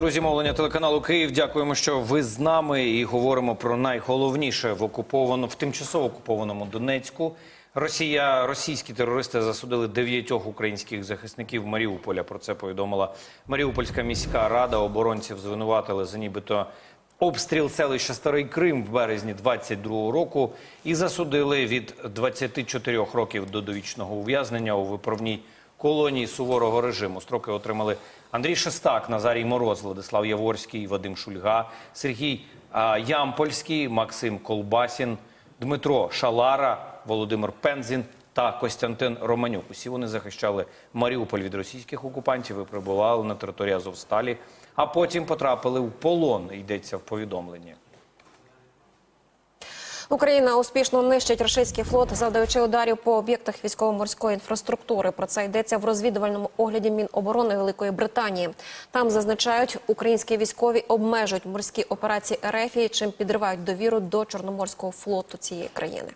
Друзі, мовлення телеканалу Київ. Дякуємо, що ви з нами і говоримо про найголовніше в окуповано в тимчасово окупованому Донецьку. Росія, російські терористи засудили дев'ятьох українських захисників Маріуполя. Про це повідомила Маріупольська міська рада. Оборонців звинуватили за нібито обстріл селища Старий Крим в березні 22-го року і засудили від 24 років до довічного ув'язнення у виправній колонії суворого режиму. Строки отримали Андрій Шестак, Назарій Мороз, Владислав Яворський, Вадим Шульга, Сергій Ямпольський, Максим Колбасін, Дмитро Шалара, Володимир Пензін та Костянтин Романюк. Усі вони захищали Маріуполь від російських окупантів і прибували на територію Азовсталі, а потім потрапили в полон. Йдеться в повідомленні. Україна успішно нищить російський флот, завдаючи ударів по об'єктах військово-морської інфраструктури. Про це йдеться в розвідувальному огляді Міноборони Великої Британії. Там зазначають, українські військові обмежують морські операції РФ, чим підривають довіру до чорноморського флоту цієї країни.